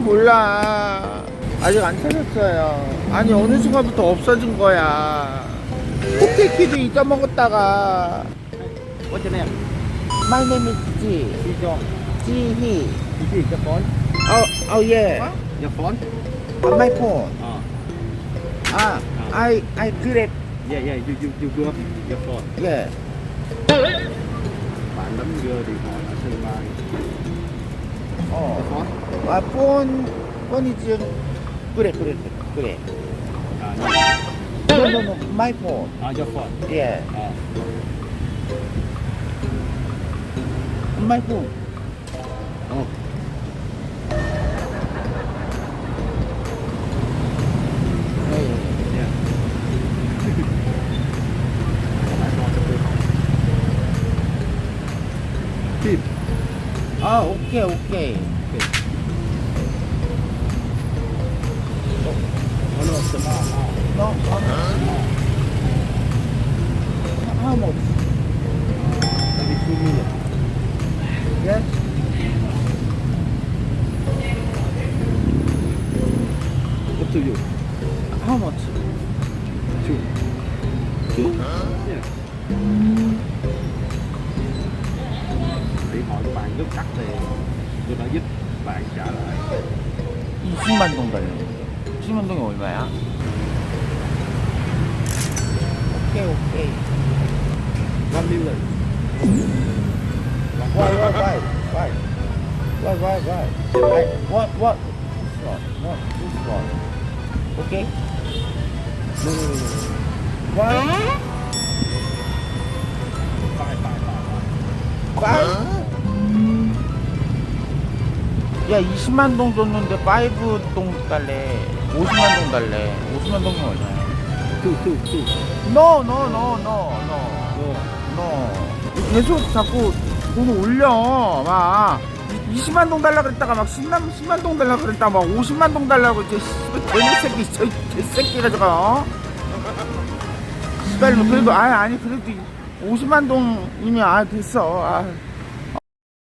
몰라. 아직 안 찾았어요. 아니, 어느 순간부터 없어진 거야. 코테키도 잊어 먹었다가. What's your name? My name is Ji. Is Ji This is your phone? Oh, oh yeah. Your phone? On my phone. Uh, Ah, I, I grab. yeah, yeah, you, you, you grab your phone. Yeah. Bạn đánh gơ điện thoại ở sân bay. 어. Your phone? 아, 폰, 폰 is 그래, 그래, 그래. No, no, no, my phone. à, your phone. Yeah, À, my phone. oh. 네. Thoại. Keep. 아, 오케이, 오케이. small. No, how much? How much? Maybe two minutes. Yes? Up to you. How much? Two. Two? Yeah. Điện thoại của bạn rất đắt tiền. Tôi đã giúp bạn trả lại 20만 동 달려. 20만 동이 얼마야? 오케이, 오케이. one million. Why, why, why, why? Why, why, why? I, what, what? This one, what, this one. Okay? No, no, no, no. Why? Five, five, five, five. Five? 야, 20만 동 줬는데 5동 달래. 50만 동 달래. 50만 동이 얼마야? Two, two, two. No, no, no, no, no. No. 너 계속 자꾸 돈 올려 막 20만 동 달라 그랬다가 막 10만, 10만 동 달라 그랬다가 막 50만 동 달라고 이제 개새 새끼 저 개새끼가 저거 어? 씨발 그래도 아 아니 그래도 50만 동이면 아 됐어 아